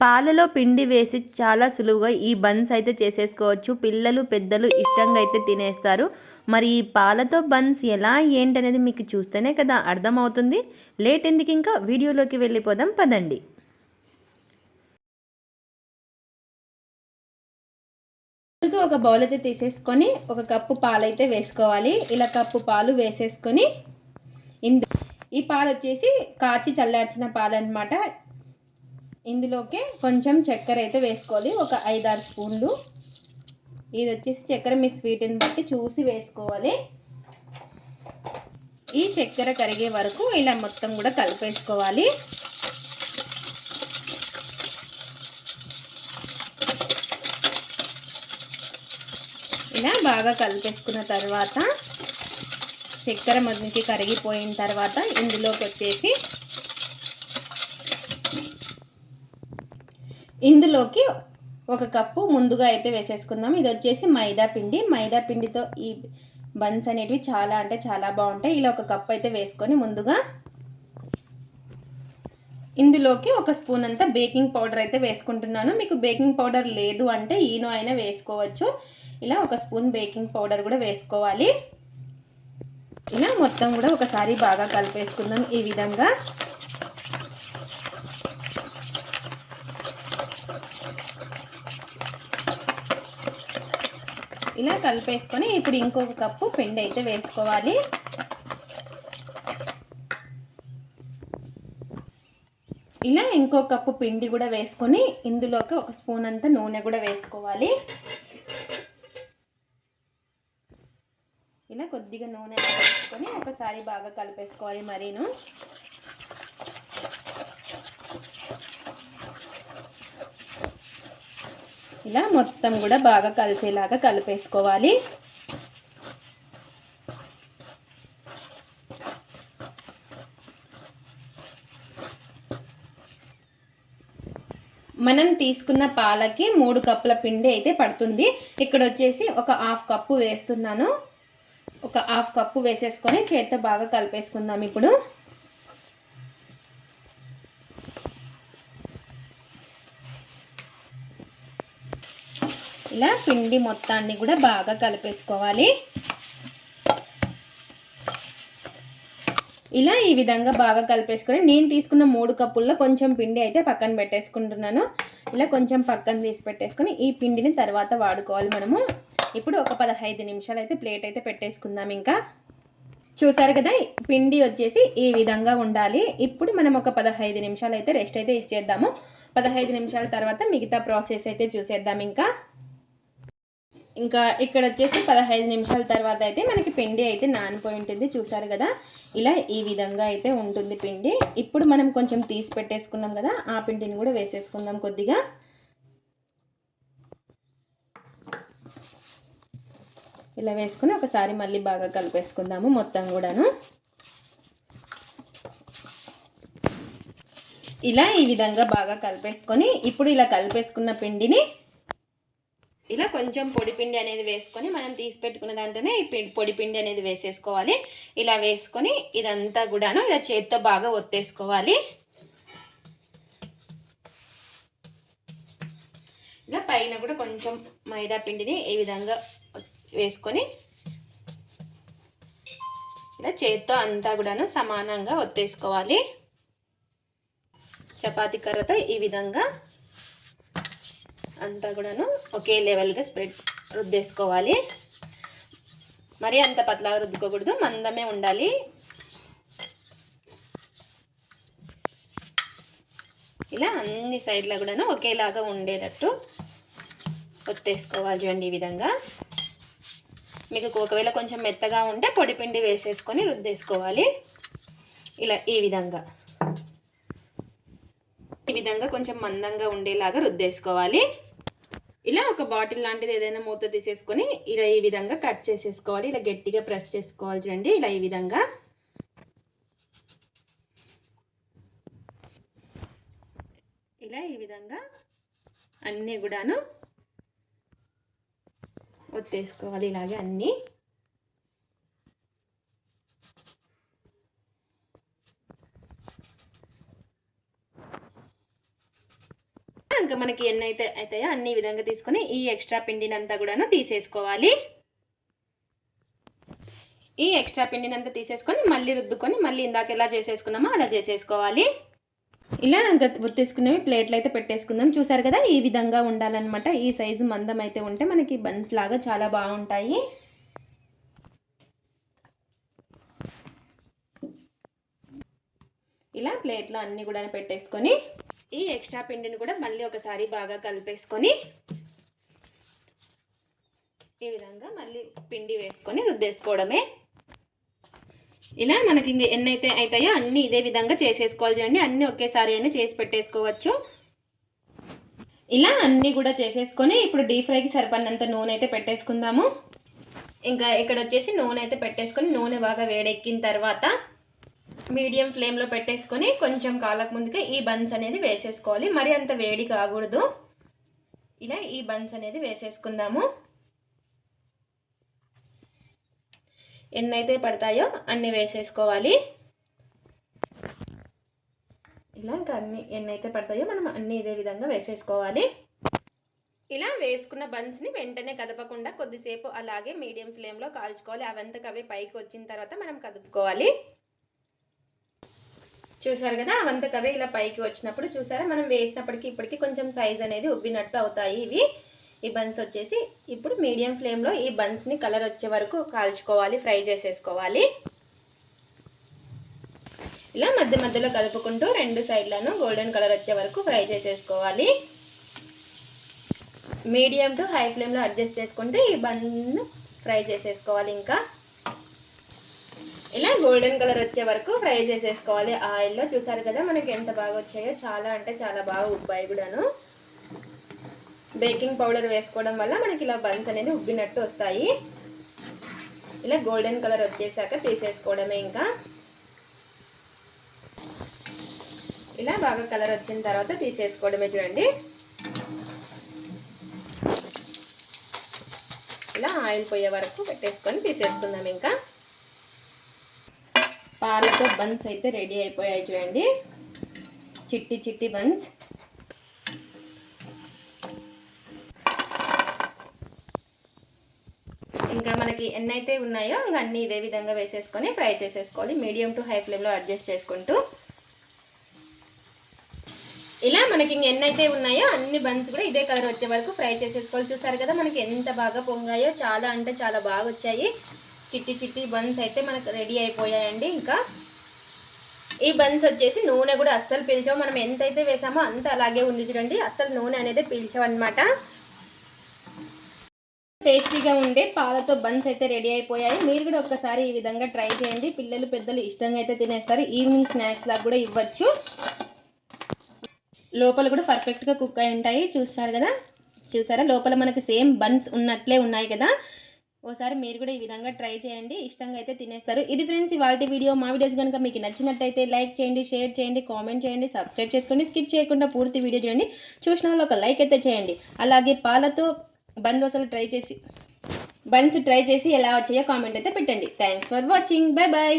పాలలో పిండి వేసి చాలా సులువుగా ఈ బన్స్ అయితే చేసేసుకోవచ్చు. పిల్లలు పెద్దలు ఇష్టంగా అయితే తినేస్తారు. మరి ఈ పాలతో బన్స్ ఎలా ఏంటనేది మీకు చూస్తేనే కదా అర్థమవుతుంది. లేట్ ఎందుకు ఇంకా? వీడియోలోకి వెళ్ళిపోదాం పదండి. ముందుగా ఒక బౌల్ అయితే తీసేసుకొని ఒక కప్పు పాలు అయితే వేసుకోవాలి. ఇలా కప్పు పాలు వేసేసుకొని ఇందు ఈ పాలు వచ్చేసి కాచి చల్లార్చిన పాలు అనమాట ఇందులోకి కొంచెం చక్కెర అయితే వేసుకోవాలి. ఒక ఐదారు స్పూన్లు. ఇది వచ్చేసి చక్కెర మీ స్వీట్ని బట్టి చూసి వేసుకోవాలి. ఈ చక్కెర కరిగే వరకు ఇలా మొత్తం కూడా కలిపేసుకోవాలి. ఇలా బాగా కలిపేసుకున్న తర్వాత చక్కెర మొదటికి కరిగిపోయిన తర్వాత ఇందులోకి వచ్చేసి ఇందులోకి ఒక కప్పు ముందుగా అయితే వేసేసుకుందాం. ఇది వచ్చేసి మైదా పిండి. మైదా పిండితో ఈ బన్స్ అనేటివి చాలా అంటే చాలా బాగుంటాయి. ఇలా ఒక కప్పు అయితే వేసుకొని ముందుగా ఇందులోకి ఒక స్పూన్ అంతా బేకింగ్ పౌడర్ అయితే వేసుకుంటున్నాను. మీకు బేకింగ్ పౌడర్ లేదు అంటే ఈనో అయినా వేసుకోవచ్చు. ఇలా ఒక స్పూన్ బేకింగ్ పౌడర్ కూడా వేసుకోవాలి. ఇలా మొత్తం కూడా ఒకసారి బాగా కలిపేసుకుందాం ఈ విధంగా. ఇలా కలిపేసుకొని ఇప్పుడు ఇంకొక కప్పు పిండి అయితే వేసుకోవాలి. ఇలా ఇంకో కప్పు పిండి కూడా వేసుకొని ఇందులోకి ఒక స్పూన్ అంతా నూనె కూడా వేసుకోవాలి. ఇలా కొద్దిగా నూనె వేసుకొని ఒకసారి బాగా కలిపేసుకోవాలి మరీను. ఇలా మొత్తం కూడా బాగా కలిసేలాగా కలిపేసుకోవాలి. మనం తీసుకున్న పాలకి మూడు కప్పుల పిండి అయితే పడుతుంది. ఇక్కడ వచ్చేసి ఒక హాఫ్ కప్పు వేస్తున్నాను. ఒక హాఫ్ కప్పు వేసేసుకొని చేత్తో బాగా కలిపేసుకుందాం ఇప్పుడు. ఇలా పిండి మొత్తాన్ని కూడా బాగా కలిపేసుకోవాలి. ఇలా ఈ విధంగా బాగా కలిపేసుకొని నేను తీసుకున్న మూడు కప్పుల్లో కొంచెం పిండి అయితే పక్కన పెట్టేసుకుంటున్నాను. ఇలా కొంచెం పక్కన తీసి పెట్టేసుకొని ఈ పిండిని తర్వాత వాడుకోవాలి మనము. ఇప్పుడు ఒక పదహైదు నిమిషాలు అయితే ప్లేట్ అయితే పెట్టేసుకుందాం ఇంకా. చూసారు కదా పిండి వచ్చేసి ఈ విధంగా ఉండాలి. ఇప్పుడు మనం ఒక పదహైదు నిమిషాలు అయితే రెస్ట్ అయితే ఇచ్చేద్దాము. పదహైదు నిమిషాల తర్వాత మిగతా ప్రాసెస్ అయితే చూసేద్దాం ఇంకా. ఇంకా ఇక్కడ వచ్చేసి పదహైదు నిమిషాల తర్వాత అయితే మనకి పిండి అయితే నానిపోయి ఉంటుంది. చూసారు కదా? ఇలా ఈ విధంగా అయితే ఉంటుంది పిండి. ఇప్పుడు మనం కొంచెం తీసి పెట్టేసుకున్నాం కదా ఆ పిండిని కూడా వేసేసుకుందాం కొద్దిగా. ఇలా వేసుకుని ఒకసారి మళ్ళీ బాగా కలిపేసుకుందాము మొత్తం కూడాను. ఇలా ఈ విధంగా బాగా కలిపేసుకొని ఇప్పుడు ఇలా కలిపేసుకున్న పిండిని ఇలా కొంచెం పొడిపిండి అనేది వేసుకొని మనం తీసి పెట్టుకున్న దాంట్లోనే పొడిపిండి అనేది వేసేసుకోవాలి. ఇలా వేసుకొని ఇదంతా కూడాను ఇలా చేతితో బాగా ఒత్తేసుకోవాలి. ఇలా పైన కూడా కొంచెం మైదా పిండిని ఈ విధంగా వేసుకొని ఇలా చేత్తో అంతా కూడాను సమానంగా ఒత్తేసుకోవాలి. చపాతీ కర్రతో ఈ విధంగా అంతా కూడాను ఒకే లెవెల్గా స్ప్రెడ్ రుద్దేసుకోవాలి. మరి అంత పతలాగా రుద్దుకోకూడదు మందమే ఉండాలి. ఇలా అన్ని సైడ్లో కూడాను ఒకేలాగా ఉండేటట్టు ఒత్తేసుకోవాలి చూడండి ఈ విధంగా. మీకు ఒకవేళ కొంచెం మెత్తగా ఉంటే పొడిపిండి వేసేసుకొని రుద్దేసుకోవాలి. ఇలా ఈ విధంగా. ఈ విధంగా కొంచెం మందంగా ఉండేలాగా రుద్దేసుకోవాలి. ఇలా ఒక బాటిల్ లాంటిది ఏదైనా మూత తీసేసుకొని ఇలా ఈ విధంగా కట్ చేసేసుకోవాలి. ఇలా గట్టిగా ప్రెస్ చేసుకోవాలి చూడండి. ఇలా ఈ విధంగా. ఇలా ఈ విధంగా అన్నీ కూడాను ఒత్తేసుకోవాలి. ఇలాగే అన్నీ ఇంకా మనకి ఎన్ని అయితే అవుతాయో అన్ని విధంగా తీసుకొని ఈ ఎక్స్ట్రా పిండిని అంతా కూడాను తీసేసుకోవాలి. ఈ ఎక్స్ట్రా పిండిని అంతా తీసేసుకొని మళ్ళీ రుద్దుకొని మళ్ళీ ఇందాక ఎలా చేసేసుకున్నామో అలా చేసేసుకోవాలి. ఇలా ఒత్తేసుకునేవి ప్లేట్లు అయితే పెట్టేసుకుందాం. చూసారు కదా ఈ విధంగా ఉండాలన్నమాట. ఈ సైజు మందం అయితే ఉంటే మనకి బన్స్ లాగా చాలా బాగుంటాయి. ఇలా ప్లేట్లో అన్నీ కూడా పెట్టేసుకొని ఈ ఎక్స్ట్రా పిండిని కూడా మళ్ళీ ఒకసారి బాగా కలిపేసుకొని ఈ విధంగా మళ్ళీ పిండి వేసుకొని రుద్దేసుకోవడమే. ఇలా మనకి ఇంక ఎన్నైతే అవుతాయో అన్నీ ఇదే విధంగా చేసేసుకోవాలి చూడండి. అన్నీ ఒకేసారి అయినా చేసి పెట్టేసుకోవచ్చు. ఇలా అన్నీ కూడా చేసేసుకొని ఇప్పుడు డీప్ ఫ్రైకి సరిపడినంత నూనె అయితే పెట్టేసుకుందాము. ఇంకా ఇక్కడ వచ్చేసి నూనె అయితే పెట్టేసుకొని నూనె బాగా వేడెక్కిన తర్వాత మీడియం ఫ్లేమ్లో పెట్టేసుకొని కొంచెం కాలకు ముందుగా ఈ బన్స్ అనేది వేసేసుకోవాలి. మరి అంత వేడి కాకూడదు. ఇలా ఈ బన్స్ అనేది వేసేసుకుందాము. ఎన్నైతే పడతాయో అన్నీ వేసేసుకోవాలి. ఇలా ఇంకా అన్ని ఎన్నైతే పడతాయో మనం అన్నీ ఇదే విధంగా వేసేసుకోవాలి. ఇలా వేసుకున్న బన్స్ని వెంటనే కదపకుండా కొద్దిసేపు అలాగే మీడియం ఫ్లేమ్లో కాల్చుకోవాలి. అవంతకు అవి పైకి వచ్చిన తర్వాత మనం కదుపుకోవాలి. చూసారు కదా అవంతకు అవే ఇలా పైకి వచ్చినప్పుడు చూసారా మనం వేసినప్పటికీ ఇప్పటికీ కొంచెం సైజ్ అనేది ఉబ్బినట్టు అవుతాయి ఇవి. ఈ బన్స్ వచ్చేసి ఇప్పుడు మీడియం ఫ్లేమ్లో ఈ బన్స్ని కలర్ వచ్చే వరకు కాల్చుకోవాలి ఫ్రై చేసేసుకోవాలి. ఇలా మధ్య మధ్యలో కలుపుకుంటూ రెండు సైడ్లను గోల్డెన్ కలర్ వచ్చే వరకు ఫ్రై చేసేసుకోవాలి. మీడియం టు హై ఫ్లేమ్లో అడ్జస్ట్ చేసుకుంటే ఈ బన్ ఫ్రై చేసేసుకోవాలి ఇంకా. ఇలా గోల్డెన్ కలర్ వచ్చే వరకు ఫ్రై చేసేసుకోవాలి. ఆయిల్లో చూసారు కదా మనకి ఎంత బాగా వచ్చాయో. చాలా అంటే చాలా బాగా ఉబ్బాయి కూడాను. బేకింగ్ పౌడర్ వేసుకోవడం వల్ల మనకి ఇలా బన్స్ అనేది ఉబ్బినట్టు వస్తాయి. ఇలా గోల్డెన్ కలర్ వచ్చేసాక తీసేసుకోవడమే ఇంకా. ఇలా బాగా కలర్ వచ్చిన తర్వాత తీసేసుకోవడమే చూడండి. ఇలా ఆయిల్ పోయే వరకు పెట్టేసుకొని తీసేసుకుందాం ఇంకా. పాలతో బన్స్ అయితే రెడీ అయిపోయాయి చూడండి. చిట్టి చిట్టి బన్స్ ఇంకా మనకి ఎన్నైతే ఉన్నాయో ఇంకా అన్నీ ఇదే విధంగా వేసేసుకొని ఫ్రై చేసేసుకోవాలి. మీడియం టు హై ఫ్లేమ్లో అడ్జస్ట్ చేసుకుంటూ. ఇలా మనకి ఇంక ఎన్నైతే ఉన్నాయో అన్ని బన్స్ కూడా ఇదే కలర్ వచ్చే వరకు ఫ్రై చేసేసుకోవాలి. చూసారు కదా మనకి ఎంత బాగా పొంగాయో చాలా అంటే చాలా బాగా వచ్చాయి. చిట్టి చిట్టి బన్స్ అయితే మనకు రెడీ అయిపోయాయండి ఇంకా. ఈ బన్స్ వచ్చేసి నూనె కూడా అస్సలు పీల్చావు. మనం ఎంతైతే వేసామో అంత అలాగే ఉంది చూడండి. అస్సలు నూనె అనేది పీల్చవన్నమాట. టేస్టీగా ఉండే పాలతో బన్స్ అయితే రెడీ అయిపోయాయి. మీరు కూడా ఒక్కసారి ఈ విధంగా ట్రై చేయండి. పిల్లలు పెద్దలు ఇష్టంగా అయితే తినేస్తారు. ఈవినింగ్ స్నాక్స్ లాగా కూడా ఇవ్వచ్చు. లోపల కూడా పర్ఫెక్ట్గా కుక్ అయి ఉంటాయి. చూస్తారు కదా? చూసారా? లోపల మనకి సేమ్ బన్స్ ఉన్నట్లే ఉన్నాయి కదా? ఓసారి మీరు కూడా ఈ విధంగా ట్రై చేయండి. ఇష్టంగా అయితే తినేస్తారు. ఇది ఫ్రెండ్స్ ఇవాళ వీడియో. మా వీడియోస్ కనుక మీకు నచ్చినట్టయితే లైక్ చేయండి షేర్ చేయండి కామెంట్ చేయండి సబ్స్క్రైబ్ చేసుకోండి స్కిప్ చేయకుండా పూర్తి వీడియో చూడండి. చూసిన వాళ్ళు ఒక లైక్ అయితే చేయండి. అలాగే పాలతో బందోసలు ట్రై చేసి బన్స్ ట్రై చేసి ఎలా వచ్చాయో కామెంట్ అయితే పెట్టండి. Thanks for watching. Bye bye